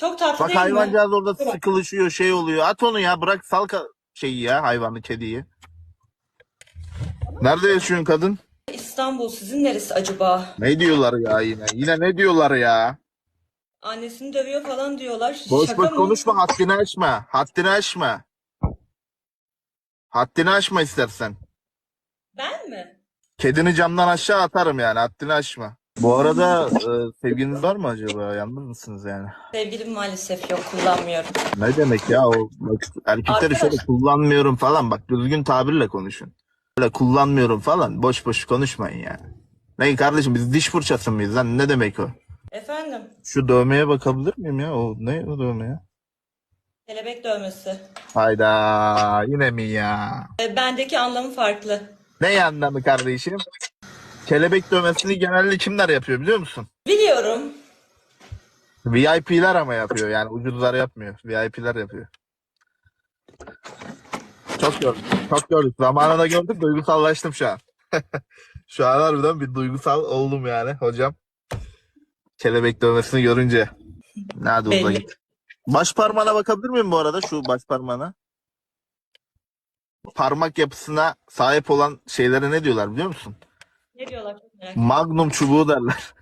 Çok tatlı Bak değil mi? hayvancağız orada sıkılışıyor şey oluyor. At onu ya bırak sal ka- şeyi ya hayvanı kediyi. Nerede yaşıyorsun kadın? İstanbul sizin neresi acaba? Ne diyorlar ya yine? Yine ne diyorlar ya? Annesini dövüyor falan diyorlar. Boş Şaka boş mı? konuşma haddini aşma. Haddini aşma. Haddini aşma istersen. Ben mi? Kedini camdan aşağı atarım yani haddini aşma. Bu arada e, sevgiliniz var mı acaba? Yalnız mısınız yani? Sevgilim maalesef yok kullanmıyorum. Ne demek ya o bak, erkekleri Arkadaş. şöyle kullanmıyorum falan bak düzgün tabirle konuşun. Böyle kullanmıyorum falan boş boş konuşmayın yani. Ne kardeşim biz diş fırçası mıyız lan ne demek o? Efendim? Şu dövmeye bakabilir miyim ya? O ne o dövme ya? Kelebek dövmesi. Hayda yine mi ya? E, bendeki anlamı farklı. Ne anlamı kardeşim? Kelebek dövmesini genelde kimler yapıyor biliyor musun? Biliyorum. VIP'ler ama yapıyor yani ucuzlar yapmıyor. VIP'ler yapıyor. Çok gördük. Çok gördük. Zamanında gördük duygusallaştım şu an. şu an harbiden bir duygusal oldum yani hocam. Kelebek dövmesini görünce. Hadi uza git. Baş parmağına bakabilir miyim bu arada şu baş parmağına? Parmak yapısına sahip olan şeylere ne diyorlar biliyor musun? Ne diyorlar. Magnum çubuğu derler.